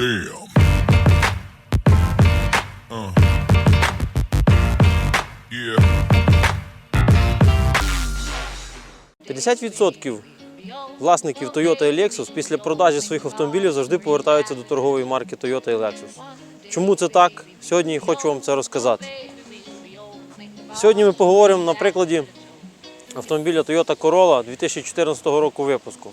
Damn. Uh. Yeah. 50% власників Toyota і Lexus після продажі своїх автомобілів завжди повертаються до торгової марки Toyota і Lexus. Чому це так? Сьогодні хочу вам це розказати. Сьогодні ми поговоримо на прикладі автомобіля Toyota Corolla 2014 року випуску.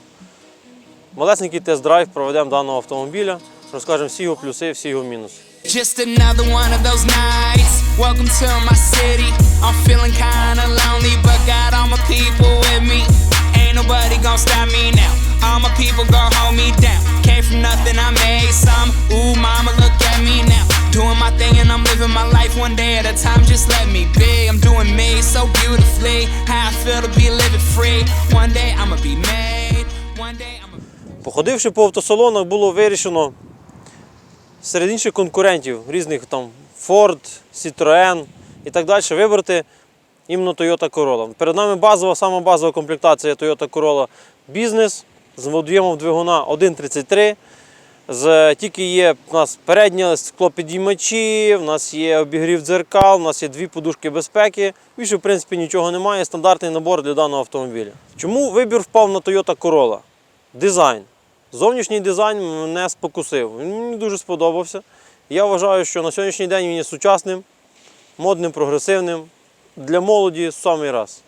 Малесенький тест-драйв проведемо даного автомобіля, розкажемо всі його плюси, всі його мінуси. Just another one of those nights. Welcome to my city. I'm feeling kinda lonely, but got all my people with me. Ain't nobody gonna stop me now. All my people gonna hold me down. Came from nothing, I made some. Ooh, mama, look at me now. Doing my thing and I'm living my life one day at a time. Just let me be. I'm doing me so beautifully. How I feel to be living free. One day I'ma be made. One day I'ma. Походивши по автосалонах, було вирішено серед інших конкурентів, різних там Ford, Citroën і так далі, вибрати іменно Toyota Corolla. Перед нами базова, сама базова комплектація Toyota Corolla Business з об'ємом двигуна 1.33. З, тільки є у нас переднє склопідіймачі, в нас є обігрів дзеркал, у нас є дві подушки безпеки. Більше, в принципі, нічого немає. Стандартний набор для даного автомобіля. Чому вибір впав на Toyota Corolla? Дизайн. Зовнішній дизайн мене спокусив. Він мені дуже сподобався. Я вважаю, що на сьогоднішній день він є сучасним, модним, прогресивним. Для молоді самий раз.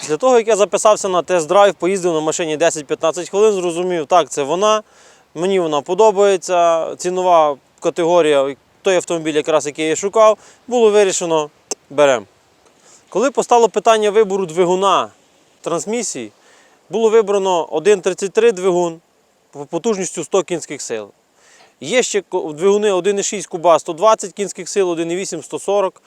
Після того, як я записався на тест-драйв, поїздив на машині 10-15 хвилин, зрозумів, так, це вона, мені вона подобається. Цінова категорія, той автомобіль, якраз який я шукав, було вирішено, беремо. Коли постало питання вибору двигуна трансмісії, було вибрано 1.33 двигун потужністю 100 кінських сил. Є ще двигуни 1,6 куба 120 кінських сил, 1,8 140.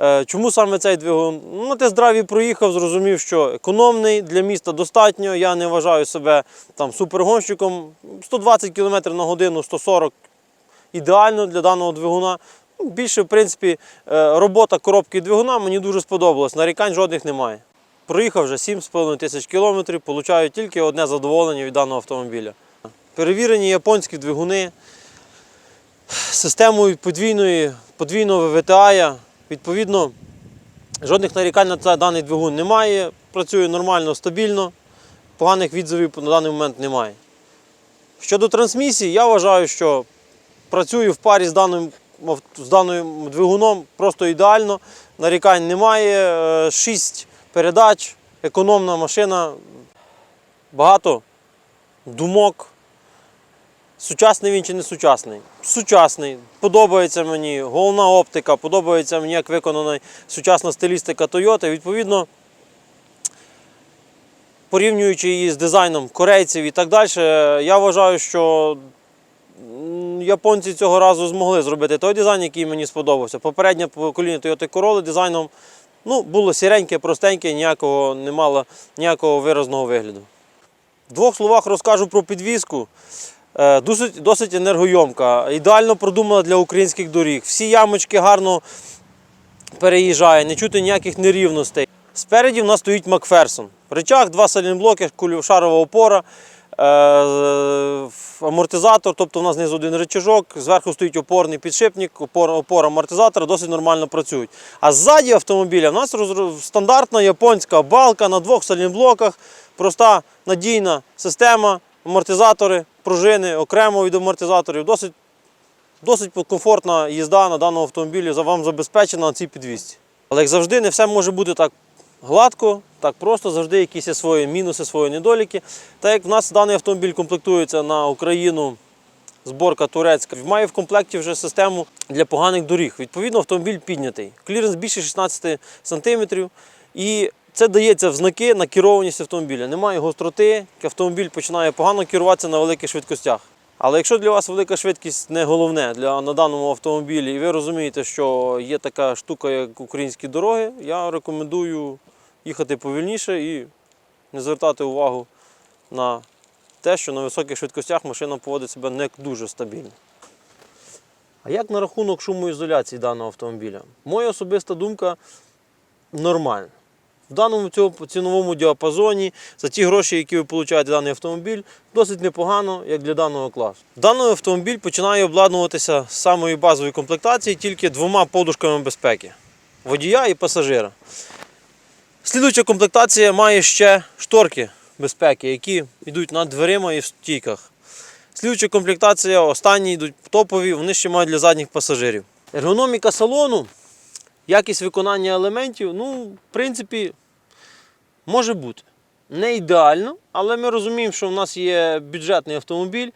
Е, Чому саме цей двигун? Ну, на тест-драйві проїхав, зрозумів, що економний для міста достатньо. Я не вважаю себе там супергонщиком. 120 км на годину, 140 ідеально для даного двигуна. Більше, в принципі, е, робота коробки двигуна мені дуже сподобалась. Нарікань жодних немає. Проїхав вже 7,5 тисяч кілометрів, получаю тільки одне задоволення від даного автомобіля. Перевірені японські двигуни системою подвійної, подвійного ВТА. Відповідно, жодних нарікань на даний двигун немає. Працює нормально, стабільно, поганих відзивів на даний момент немає. Щодо трансмісії, я вважаю, що працюю в парі з даним, з даним двигуном просто ідеально. Нарікань немає. Е, Шість передач, економна машина, багато думок. Сучасний він чи не сучасний? Сучасний. Подобається мені головна оптика, подобається мені, як виконана сучасна стилістика Toyota. Відповідно, порівнюючи її з дизайном корейців і так далі, я вважаю, що японці цього разу змогли зробити той дизайн, який мені сподобався. Попереднє покоління Toyota Corolla дизайном ну, було сіреньке, простеньке, ніякого, не мало ніякого виразного вигляду. В двох словах розкажу про підвізку. Е, Досить, досить енергойомка, ідеально продумана для українських доріг. Всі ямочки гарно переїжджає, не чути ніяких нерівностей. Спереді в нас стоїть Макферсон. Речах, два салінблоки, кульшарова опора, е, амортизатор, тобто у нас знизу один речажок, зверху стоїть опорний підшипник, опора, опора амортизатора досить нормально працюють. А ззаді автомобіля в нас стандартна японська балка на двох салінблоках, проста надійна система, амортизатори, пружини окремо від амортизаторів. Досить Досить комфортна їзда на даному автомобілі вам забезпечена на цій підвісці. Але як завжди, не все може бути так гладко, так просто, завжди якісь є свої мінуси, свої недоліки. Так як в нас даний автомобіль комплектується на Україну, зборка турецька, має в комплекті вже систему для поганих доріг. Відповідно, автомобіль піднятий. Кліренс більше 16 см. І це дається в знаки на керованість автомобіля. Немає гостроти, автомобіль починає погано керуватися на великих швидкостях. Але якщо для вас велика швидкість не головне для, на даному автомобілі, і ви розумієте, що є така штука, як українські дороги, я рекомендую їхати повільніше і не звертати увагу на те, що на високих швидкостях машина поводить себе не дуже стабільно. А як на рахунок шумоізоляції даного автомобіля? Моя особиста думка нормально. В даному цьому ціновому діапазоні за ті гроші, які ви получаєте даний автомобіль, досить непогано, як для даного класу. Даний автомобіль починає обладнуватися з самої базової комплектації тільки двома подушками безпеки водія і пасажира. Слідуюча комплектація має ще шторки безпеки, які йдуть над дверима і в стійках. Слідуюча комплектація, останні йдуть топові, вони ще мають для задніх пасажирів. Ергономіка салону, якість виконання елементів, ну, в принципі, може бути. Не ідеально, але ми розуміємо, що в нас є бюджетний автомобіль е,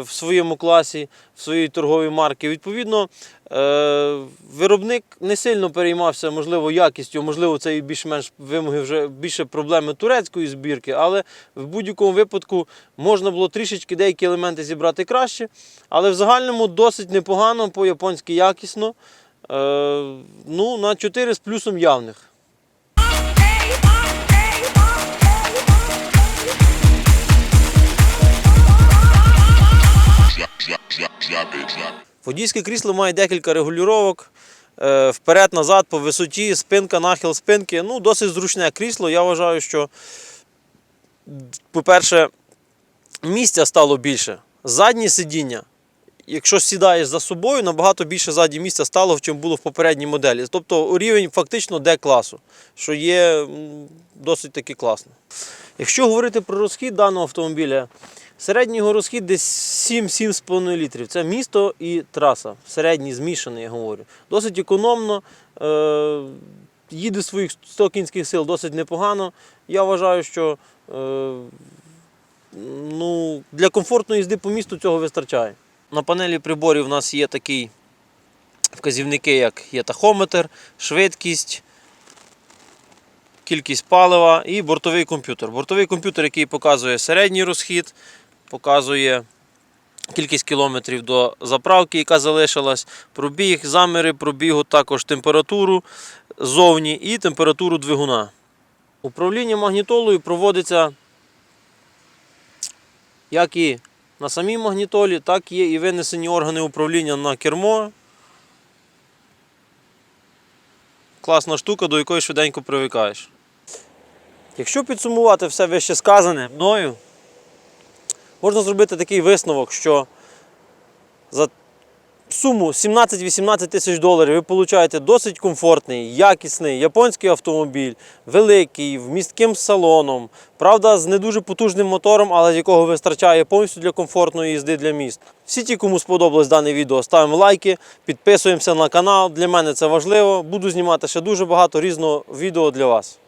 в своєму класі, в своїй торговій марці. Відповідно, е, виробник не сильно переймався, можливо, якістю, можливо, це і більш-менш вимоги вже більше проблеми турецької збірки, але в будь-якому випадку можна було трішечки деякі елементи зібрати краще. Але в загальному досить непогано, по-японськи якісно. Е, ну, на 4 з плюсом явних. Водійське крісло має декілька регулювань. е, Вперед, назад, по висоті, спинка, нахил спинки. Ну, досить зручне крісло. Я вважаю, що, по-перше, місця стало більше. Заднє сидіння, якщо сідаєш за собою, набагато більше заднє місця стало, чим було в попередній моделі. Тобто рівень фактично Д-класу, що є досить таки класно. Якщо говорити про розхід даного автомобіля, середній його розхід десь 7-7,5 літрів. Це місто і траса. Середній змішаний, я говорю. Досить економно. Е- їде своїх 100 кінських сил досить непогано. Я вважаю, що е- ну, для комфортної їзди по місту цього вистачає. На панелі приборів у нас є такі вказівники, як є тахометр, швидкість, кількість палива і бортовий комп'ютер. Бортовий комп'ютер, який показує середній розхід, показує кількість кілометрів до заправки, яка залишилась, пробіг, заміри пробігу, також температуру зовні і температуру двигуна. Управління магнітолою проводиться як і на самій магнітолі, так є і винесені органи управління на кермо. Класна штука, до якої швиденько привикаєш. Якщо підсумувати все вище сказане мною, можна зробити такий висновок, що за суму 17-18 тисяч доларів ви получаєте досить комфортний, якісний японський автомобіль, великий, вмістким салоном, правда, з не дуже потужним мотором, але з якого вистачає повністю для комфортної їзди для міст. Всі ті, кому сподобалось дане відео, ставимо лайки, підписуємося на канал. Для мене це важливо. Буду знімати ще дуже багато різного відео для вас.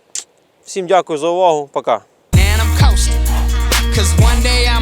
Всім дякую за увагу. Пока. I'm. Cause one day I'ma